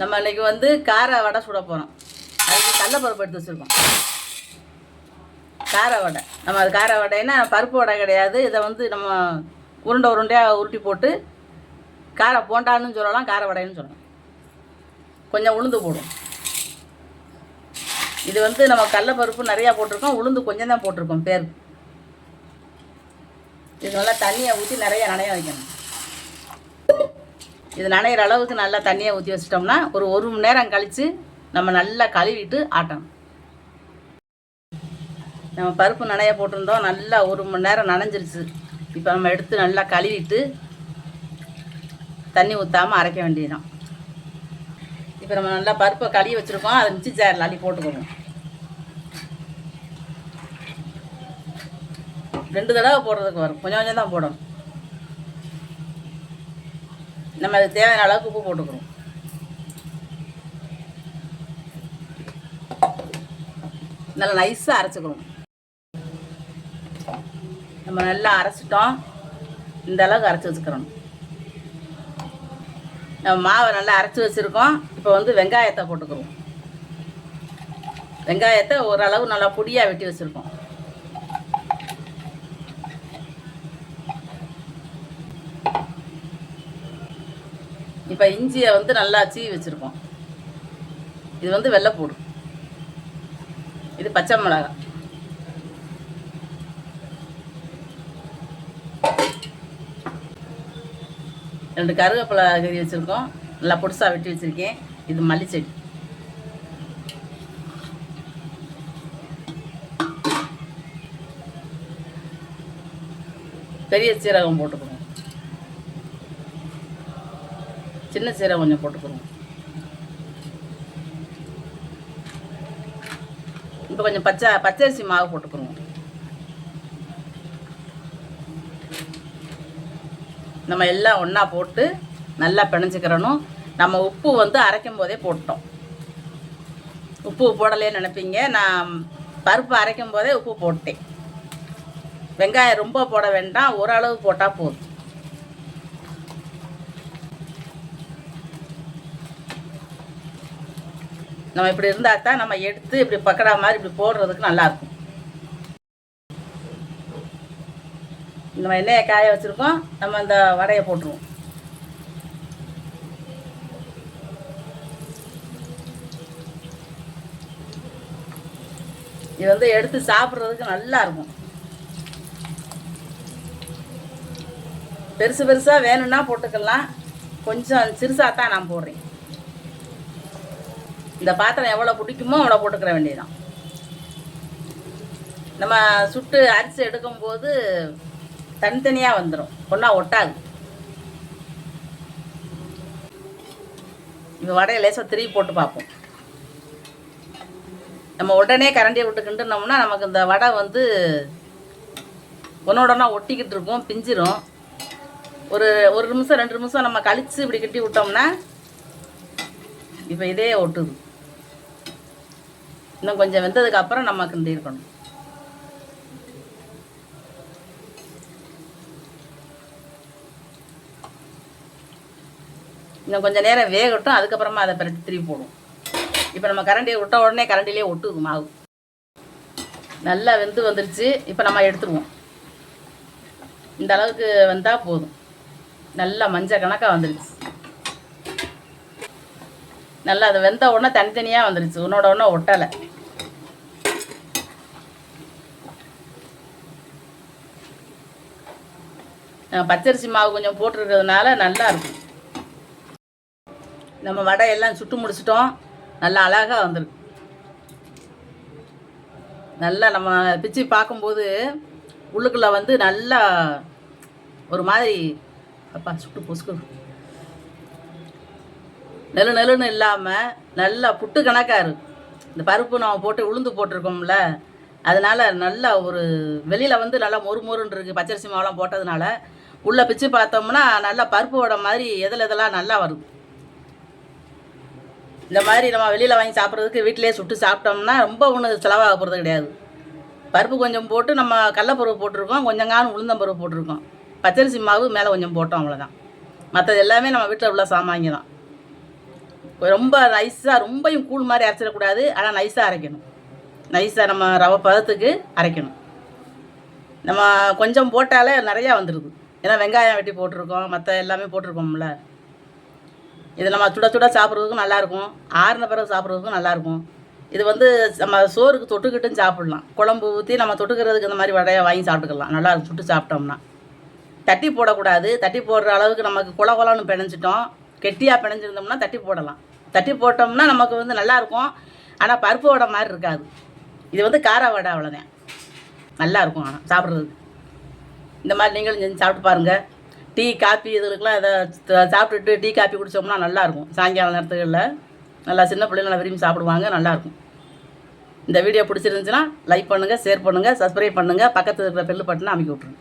நம்ம இன்னைக்கு வந்து கார வடை சுட போகிறோம் அதுக்கு கடலப்பருப்பு எடுத்து வச்சுருக்கோம். கார வடை. நம்ம அது கார வடைன்னா பருப்பு வடை கிடையாது. இதை வந்து நம்ம உருண்டை உருண்டையாக உருட்டி போட்டு கார போண்டான்னு சொல்லலாம் கார வடைன்னு சொல்லலாம். கொஞ்சம் உளுந்து போடும் இது வந்து நம்ம கடலப்பருப்பு நிறையா போட்டிருக்கோம். உளுந்து கொஞ்சம் தான் போட்டிருக்கோம் பேர். இது நல்லா தண்ணியை ஊற்றி நிறைய நனைய வைக்கணும். இது நனையிற அளவுக்கு நல்லா தண்ணியை ஊற்றி வச்சிட்டோம்னா ஒரு ஒரு மணி நேரம் கழித்து நம்ம நல்லா கழுவிட்டு ஆட்டணும். நம்ம பருப்பு நனைய போட்டிருந்தோம். நல்லா ஒரு மணி நேரம் நனைஞ்சிருச்சு. இப்போ நம்ம எடுத்து நல்லா கழுவிட்டு தண்ணி ஊற்றாமல் அரைக்க வேண்டியதுதான். இப்போ நம்ம நல்லா பருப்பை கழுவி வச்சுருக்கோம். அதை மிச்சி சேரில் அள்ளி போட்டுக்கணும். ரெண்டு தடவை போடுறதுக்கு வரும். கொஞ்சம் கொஞ்சம் தான் போடணும். நம்ம அதுக்கு தேவையான அளவுக்கு உப்பு போட்டுக்கிறோம் நல்லா நைஸாக அரைச்சிக்கிறோம் நம்ம நல்லா அரைச்சிட்டோம். இந்த அளவுக்கு அரைச்சி வச்சுக்கிறோம். நம்ம மாவை நல்லா அரைச்சி வச்சுருக்கோம். இப்போ வந்து வெங்காயத்தை போட்டுக்கிறோம். வெங்காயத்தை ஓரளவு நல்லா பொடியாக வெட்டி வச்சுருக்கோம். இப்போ இஞ்சியை வந்து நல்லா சீவி வச்சுருக்கோம். இது வந்து வெள்ளைப்பூடு இது பச்சை மிளகாய். ரெண்டு கருவேப்பிலை கறி வச்சுருக்கோம். நல்லா பொடிசாக வெட்டி வச்சுருக்கேன். இது மல்லிச்செடி. பெரிய சீரகம் போட்டுக்கணும் சின்ன சீரகம் கொஞ்சம் போட்டுக்கணும் இப்போ கொஞ்சம் பச்சை பச்சரிசி மாவு போட்டுக்கணும் நம்ம எல்லாம் ஒன்றா போட்டு நல்லா பிணைஞ்சிக்கிறணும். நம்ம உப்பு வந்து அரைக்கும் போதே போட்டோம். உப்பு போடலேன்னு நினைப்பீங்க. நான் பருப்பு அரைக்கும் போதே உப்பு போட்டேன். வெங்காயம் ரொம்ப போட வேண்டாம். ஓரளவு போட்டால் போதும். நம்ம இப்படி இருந்தால் தான் நம்ம எடுத்து இப்படி பக்கடா மாதிரி இப்படி போடுறதுக்கு நல்லாயிருக்கும். நம்ம எண்ணெயை காய வச்சுருக்கோம். நம்ம இந்த வடையை போட்டுருவோம். இது வந்து எடுத்து சாப்பிட்றதுக்கு நல்லா இருக்கும் பெருசு பெருசாக வேணும்னா போட்டுக்கலாம். கொஞ்சம் சிறுசாக தான் நான் போடுறேன். இந்த பாத்திரம் எவ்வளோ பிடிக்குமோ அவ்வளோ போட்டுக்கிற வேண்டியதான் நம்ம சுட்டு அரிசி எடுக்கும்போது தனித்தனியாக வந்துடும் ஒன்றா ஒட்டாது. இப்போ வடையை லேசாக திருப்பி போட்டு பார்ப்போம். நம்ம உடனே கரண்டியை விட்டு கிண்டுனோம்னா நமக்கு இந்த வடை வந்து ஒன்னோடனா ஒட்டிக்கிட்டு இருக்கும் பிஞ்சிரும். ஒரு ஒரு நிமிஷம் ரெண்டு நிமிஷம் நம்ம கழித்து இப்படி கட்டி விட்டோம்னா இப்போ இதே ஒட்டுது. இன்னும் கொஞ்சம் வெந்ததுக்கு அப்புறம் நம்ம கிண்டி இருக்கணும். இன்னும் கொஞ்சம் நேரம் வேகட்டும் அதுக்கப்புறமா அதை பிறகு திருப்பி போடும் இப்போ நம்ம கரண்டியை விட்ட உடனே கரண்டிலே ஒட்டுது மாவு. நல்லா வெந்து வந்துருச்சு. இப்போ நம்ம எடுத்துருவோம். இந்த அளவுக்கு வந்தால் போதும். நல்லா மஞ்சள் கணக்காக வந்துருச்சு. நல்லா அது வெந்த உடனே தனித்தனியாக வந்துருச்சு. உன்னோட ஒன்றா ஒட்டலை. பச்சரிசி மாவு கொஞ்சம் போட்டிருக்கிறதுனால நல்லா இருக்கும். நம்ம வடை எல்லாம் சுட்டு முடிச்சிட்டோம். நல்லா அழகாக வந்துருக்கு. நல்லா நம்ம பிச்சு பார்க்கும்போது உள்ளுக்குள்ளே வந்து நல்லா ஒரு மாதிரி அப்பா சுட்டு பொசுக்கு. நெலு நெலுன்னு இல்லாமல் நல்லா புட்டு கணக்காக இருக்கும் இந்த பருப்பு நம்ம போட்டு உளுந்து போட்டிருக்கோம்ல அதனால் நல்லா ஒரு வெளியில் வந்து நல்லா மொறு மொறுன்னு இருக்குது பச்சரிசி மாவுலாம் போட்டதுனால. உள்ளே பிச்சு பார்த்தோம்னா நல்லா பருப்பு வடை மாதிரி எதில் எதெல்லாம் நல்லா வருது இந்த மாதிரி நம்ம வெளியில் வாங்கி சாப்பிட்றதுக்கு வீட்டிலேயே சுட்டு சாப்பிட்டோம்னா ரொம்ப ஒன்று செலவாக போகிறது கிடையாது. பருப்பு கொஞ்சம் போட்டு நம்ம கடலப்பருப்பு போட்டிருக்கோம் கொஞ்சம் காணும் உளுந்தம்பருப்பு போட்டிருக்கோம். பச்சரிசி மாவு மேலே கொஞ்சம் போட்டோம் அவ்வளோதான் மற்றது எல்லாமே நம்ம வீட்டில் உள்ள சாமாங்க தான். ரொம்ப நைஸாக ரொம்பையும் கூழ் மாதிரி அரைச்சிடக்கூடாது. ஆனால் நைஸாக அரைக்கணும். நைஸாக நம்ம ரவை பதத்துக்கு அரைக்கணும். நம்ம கொஞ்சம் போட்டாலே நிறையா வந்துடுது ஏன்னா வெங்காயம் வெட்டி போட்டிருக்கோம். மற்ற எல்லாமே போட்டிருக்கோம்ல. இது நம்ம சுட சுட சாப்பிட்றதுக்கும் நல்லாயிருக்கும். ஆறின பிறகு சாப்பிட்றதுக்கும் நல்லாயிருக்கும். இது வந்து நம்ம சோறுக்கு தொட்டுக்கிட்டும் சாப்பிட்லாம். குழம்பு ஊற்றி நம்ம தொட்டுக்கிறதுக்கு இந்த மாதிரி வடையை வாங்கி சாப்பிட்டுக்கலாம். நல்லா சுட்டு சாப்பிட்டோம்னா. தட்டி போடக்கூடாது. தட்டி போடுற அளவுக்கு நமக்கு குள குளம்னு பிணைஞ்சிட்டோம். கெட்டியாக பிணைஞ்சிருந்தோம்னா தட்டி போடலாம். தட்டி போட்டோம்னா நமக்கு வந்து நல்லாயிருக்கும். ஆனால் பருப்பு வடை மாதிரி இருக்காது. இது வந்து கார வடை அவ்வளோதான் நல்லாயிருக்கும் ஆனால் சாப்பிட்றதுக்கு. இந்த மாதிரி நீங்களும் செஞ்சு சாப்பிட்டு பாருங்கள் டீ காப்பி இதுகளுக்கெல்லாம் இதை சாப்பிட்டுட்டு டீ காப்பி குடித்தோம்னா நல்லாயிருக்கும். சாயங்கால நேரத்துகளில் நல்லா சின்ன பிள்ளைங்க நல்லா விரும்பி சாப்பிடுவாங்க நல்லாயிருக்கும். இந்த வீடியோ பிடிச்சிருந்துச்சுன்னா லைக் பண்ணுங்கள் ஷேர் பண்ணுங்கள் சப்ஸ்கிரைப் பண்ணுங்கள் பக்கத்தில் இருக்கிற பெல்லு பட்டனை அமைக்க விட்ருங்க